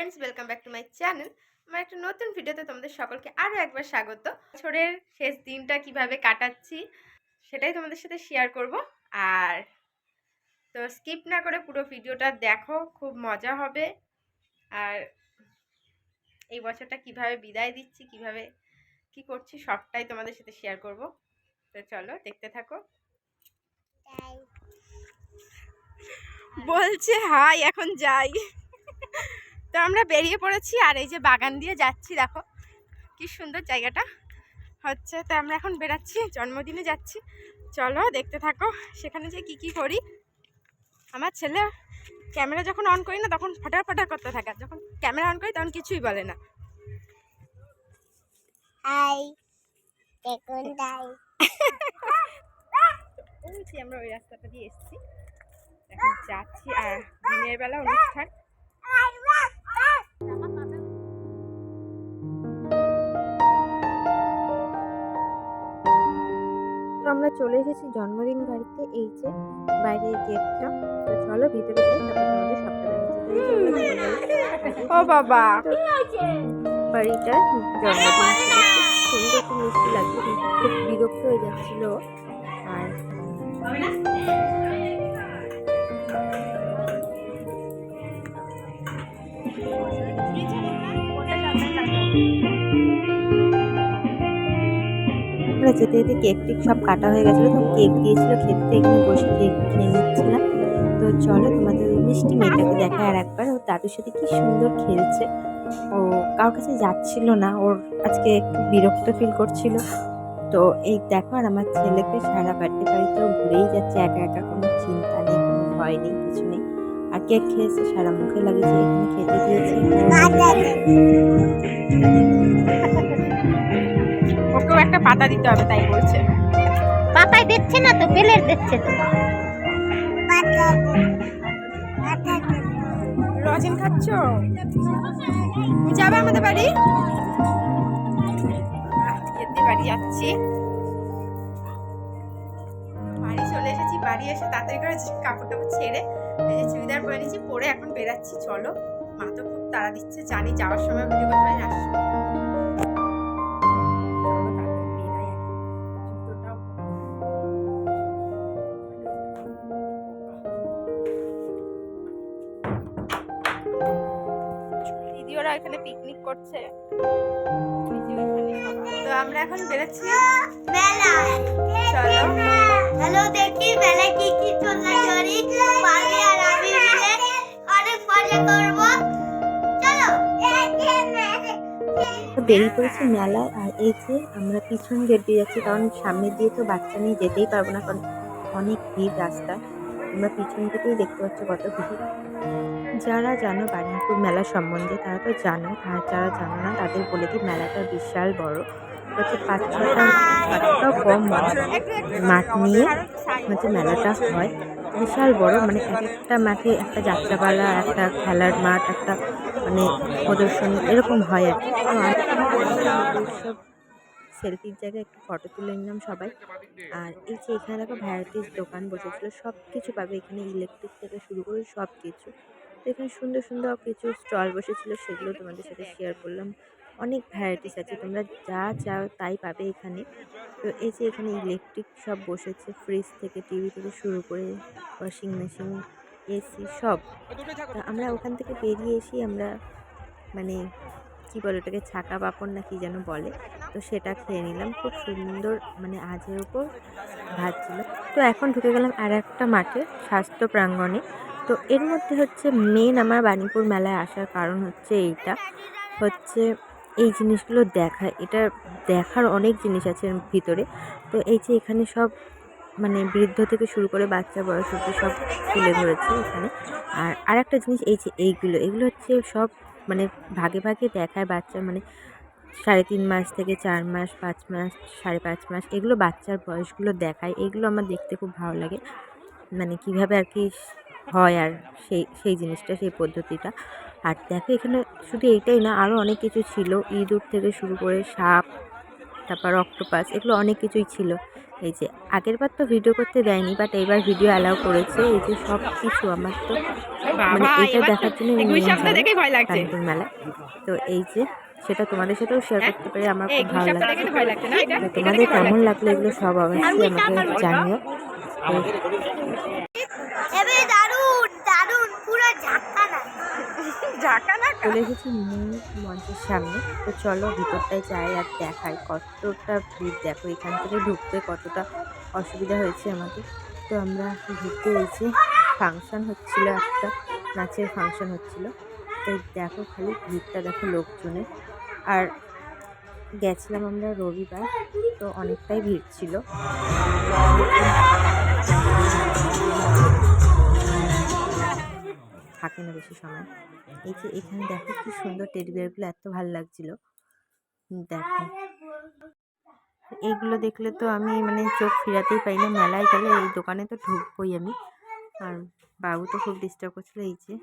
Friends welcome back to my channel আমার একটা নতুন ভিডিওতে তোমাদের সকলকে আরও একবার স্বাগত। বছরের শেষ দিনটা কীভাবে কাটাচ্ছি সেটাই তোমাদের সাথে শেয়ার করব। আর তো স্কিপ না করে পুরো ভিডিওটা দেখো খুব মজা হবে। আর এই বছরটা কীভাবে বিদায় দিচ্ছি কীভাবে কি করছি সবটাই তোমাদের সাথে শেয়ার করব। তো চলো দেখতে থাকো। বলছে হাই এখন যাই। তো আমরা বেরিয়ে পড়েছি আর এই যে বাগান দিয়ে যাচ্ছি দেখো। কি সুন্দর জায়গাটা। হচ্ছে তো আমরা এখন বেরাচ্ছি জন্মদিনে যাচ্ছি। চলো দেখতে থাকো। সেখানে যে কি কি করি। আমার ছেলে ক্যামেরা যখন অন করি না তখন ফটার ফটার করতে থাকে। যখন ক্যামেরা অন করি তখন কিছুই বলে না। হাই দেখুন তাই আমরা ওই রাস্তাটা দিয়ে এসেছি। এখন যাচ্ছি আর দিনের বেলা অনুষ্ঠান। আমরা চলে এসেছি জন্মদিন বাড়িতে এই যে বাইরের গেটটা তো চলো ভিতরে যাই তারপর তোমাদের সবটা দেখাচ্ছি। ও বাবা। বাড়িটা জন্মদিন সুন্দর খুব মিষ্টি লাগছে খুব বিরক্ত হয়ে যাচ্ছিল। আর আমরা যেতে যেতে কেক টেক সব কাটা হয়ে গেছিল তো কেক দিয়েছিলো খেতে, এখানে বসে কেক খেয়ে নিচ্ছিলাম। তো চলো তোমাদের ওই মিষ্টি মেয়েটাকে দেখা আর একবার, ও দাদুর সাথে কি সুন্দর খেলছে। ও কারোর কাছে যাচ্ছিল না, ওর আজকে একটু বিরক্ত ফিল করছিল। তো এই দেখো আর আমার ছেলেকে সারা বাড়িতে বাড়িতেও ঘুরেই যাচ্ছে, একা একা কোনো চিন্তা নেই, কোনো ভয় নেই, কিছু কেক খেয়েছে সারা মুখে লাগিয়েছে এখানে খেতে দিয়েছে। ওকেও একটা পাতা দিতে হবে তাই বলছে। পাপাই দিচ্ছে না তো পেলের দিচ্ছে তো। রজেন খাচ্ছ? যাবে আমাদের বাড়ি? যেতে বাড়ি যাচ্ছি। বাড়ি চলে এসেছি বাড়ি এসে তাড়াতাড়ি করে কাপড় টাপড় ছেড়ে এই যে চুড়িদার পরে নিয়েছি পরে এখন বেরাচ্ছি চলো। মা তো খুব তাড়া দিচ্ছে জানি যাওয়ার সময় ভিডিও করতে পারি আসব। বেরাই এখন। পিকনিক করছে। তো আমরা এখন বেরোচ্ছি। চলো। হ্যালো দেখি বেলা কি কি চলে করি পারবে আর আমি মিলে অনেক মজা করব। চলো। বেরিয়ে পড়েছি মেলায় আর এই যে আমরা পিছন গেট দিয়ে যাচ্ছি, কারণ সামনের দিয়ে তো বাচ্চা নিয়ে যেতেই পারব না, কারণ অনেক ভিড় রাস্তায় আমরা পিছন থেকেই দেখতে পাচ্ছি কত ভিড়। যারা জানো বারিনপুর মেলা সম্বন্ধে, তারা তো জানো, আর যারা জানো না, তাদের বলে দিই, মেলাটা বিশাল বড়। হচ্ছে পাঁচ ছটা পাঁচ ছটাও কম মাঠ নিয়ে হচ্ছে মেলাটা হয়। বিশাল বড় মানে এক একটা মাঠে একটা যাত্রাপালা, একটা খেলার মাঠ, একটা মানে প্রদর্শনী, এরকম হয় আর কি। সব সেলফির জায়গায় একটু ফটো তুলে নিলাম সবাই। আর এই যে এখানে দেখো ভ্যারাইটিস দোকান বসেছিল সব কিছু পাবে এখানে ইলেকট্রিক থেকে শুরু করে সব কিছু তো এখানে সুন্দর সুন্দর কিছু স্টল বসেছিল, সেগুলো তোমাদের সাথে শেয়ার করলাম। অনেক ভ্যারাইটিস আছে, তোমরা যা চাও তাই পাবে এখানে। তো এই যে এখানে ইলেকট্রিক সব বসেছে ফ্রিজ থেকে টিভি থেকে শুরু করে ওয়াশিং মেশিন এসি সব। তা আমরা ওখান থেকে বেরিয়ে এসে আমরা মানে কী বলে ওটাকে, ছাকা পাঁপড় না কি যেন বলে, তো সেটা খেয়ে নিলাম। খুব সুন্দর মানে আজের ওপর ভাত ছিল। তো এখন ঢুকে গেলাম আর একটা মাঠে স্বাস্থ্য প্রাঙ্গণে। তো এর মধ্যে হচ্ছে মেন আমার বাণীপুর মেলায় আসার কারণ হচ্ছে এইটা। হচ্ছে এই জিনিসগুলো দেখা, এটা দেখার অনেক জিনিস আছে ভিতরে। তো এই যে এখানে সব মানে বৃদ্ধ থেকে শুরু করে বাচ্চা বয়স অব্দি সব তুলে ধরেছে এখানে। আর আরেকটা জিনিস এই যে এইগুলো, এগুলো হচ্ছে সব মানে ভাগে ভাগে দেখায় বাচ্চা মানে সাড়ে তিন মাস থেকে চার মাস, পাঁচ মাস, সাড়ে পাঁচ মাস, এগুলো বাচ্চার বয়সগুলো দেখায়। এগুলো আমার দেখতে খুব ভালো লাগে। মানে কীভাবে আর কি হয় আর সেই সেই জিনিসটা, সেই পদ্ধতিটা। আর দেখো এখানে শুধু এইটাই না আরও অনেক কিছু ছিল। ইঁদুর থেকে শুরু করে সাপ তারপর অক্টোপাস এগুলো অনেক কিছুই ছিল। এই যে আগের বার তো ভিডিও করতে দেয়নি বাট এবার ভিডিও অ্যালাউ করেছে। এই যে সব কিছু আমার তো মানে এটা দেখার জন্য মেলা তো এই যে সেটা তোমাদের সাথেও শেয়ার? করতে পেরে আমার খুব ভালো লাগছে। তোমাদের কেমন লাগল এগুলো সব অবশ্যই আমাকে জানিও তো এবে দারুণ দারুণ পুরো ঝাক্কা না ঝাঁকা না চলে এসেছি মূল মঞ্চের সামনে। তো চলো ভিতরটায় যাই আর দেখাই কতটা ভিড়। দেখো, এখান থেকে ঢুকতে কতটা অসুবিধা হয়েছে আমাদের। তো আমরা ঢুকতে হয়েছে ফাংশন হচ্ছিল একটা, নাচের ফাংশন হচ্ছিল। তো দেখো খালি ভিড়টা, দেখো লোকজনের। আর গেছিলাম আমরা রবিবার, তো অনেকটাই ভিড় ছিল। থাকে না বেশি সময়। এই যে এখানে দেখো কি সুন্দর টেডি এত ভালো লাগছিল। দেখো। এইগুলো দেখলে তো আমি মানে চোখ ফিরাতেই পাই না। মেলায় গেলে এই দোকানে তো ঢুকবোই আমি। আর বাবু তো খুব ডিস্টার্ব করছিল, এই যে।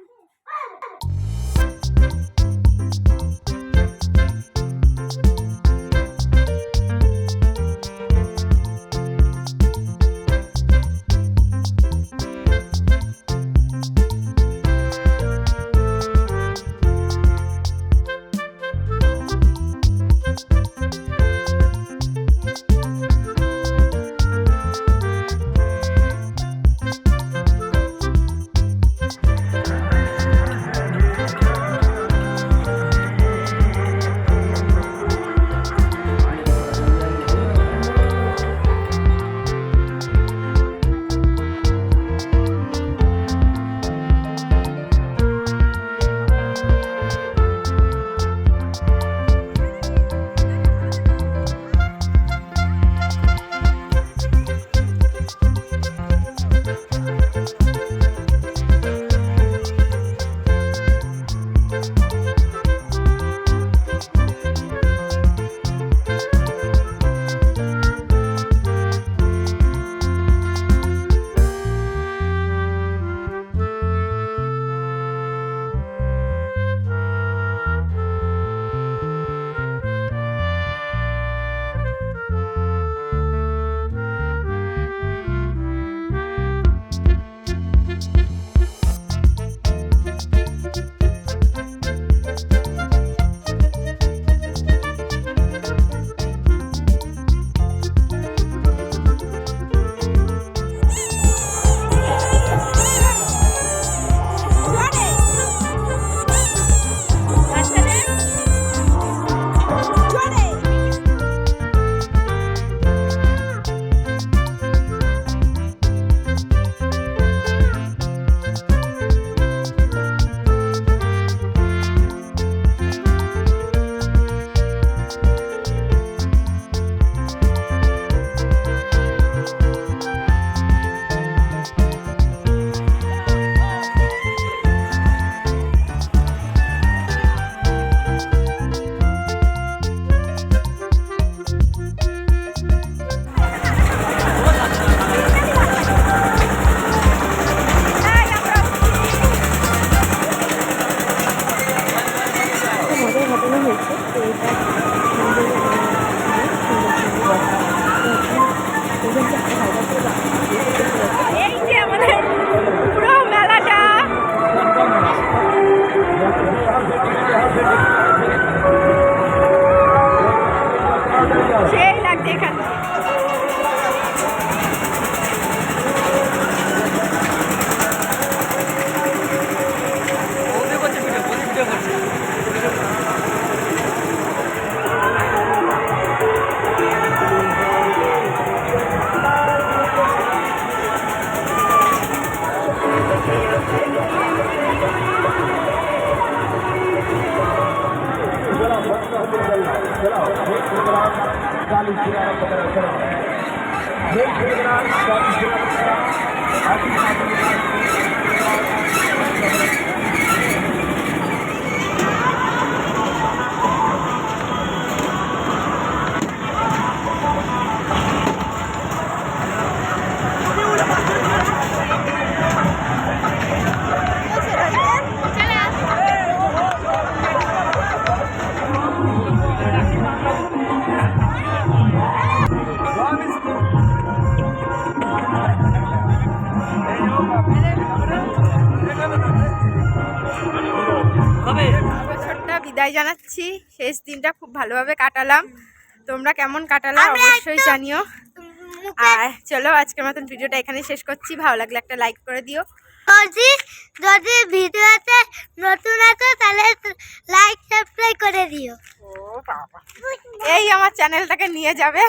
चालीस किनारा पकड़ा चलो एक किनारा चालीस किनारा आगे आगे বিদায় জানাচ্ছি। শেষ দিনটা খুব ভালোভাবে কাটালাম। তোমরা কেমন কাটালা আমরা অবশ্যই জানিও। আর চলো আজকের মতন ভিডিওটা এখানে শেষ করছি। ভালো লাগলে একটা লাইক করে দিও। যদি যদি ভিডিওতে নতুন আছো তাহলে লাইক সাবস্ক্রাইব করে দিও। এই আমার চ্যানেলটাকে নিয়ে যাবে।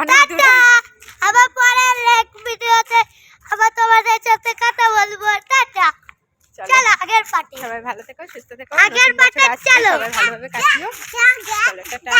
অনেক দূরে। আবার পরের এক ভিডিওতে আবার তোমাদের সাথে কথা বলব। টাটা! চলো। আগের পার্টি। সবাই ভালো থেকো সুস্থ থেকো। আগের পাটে চলো। সবাই ভালোভাবে কাটিও। চলো টাটা।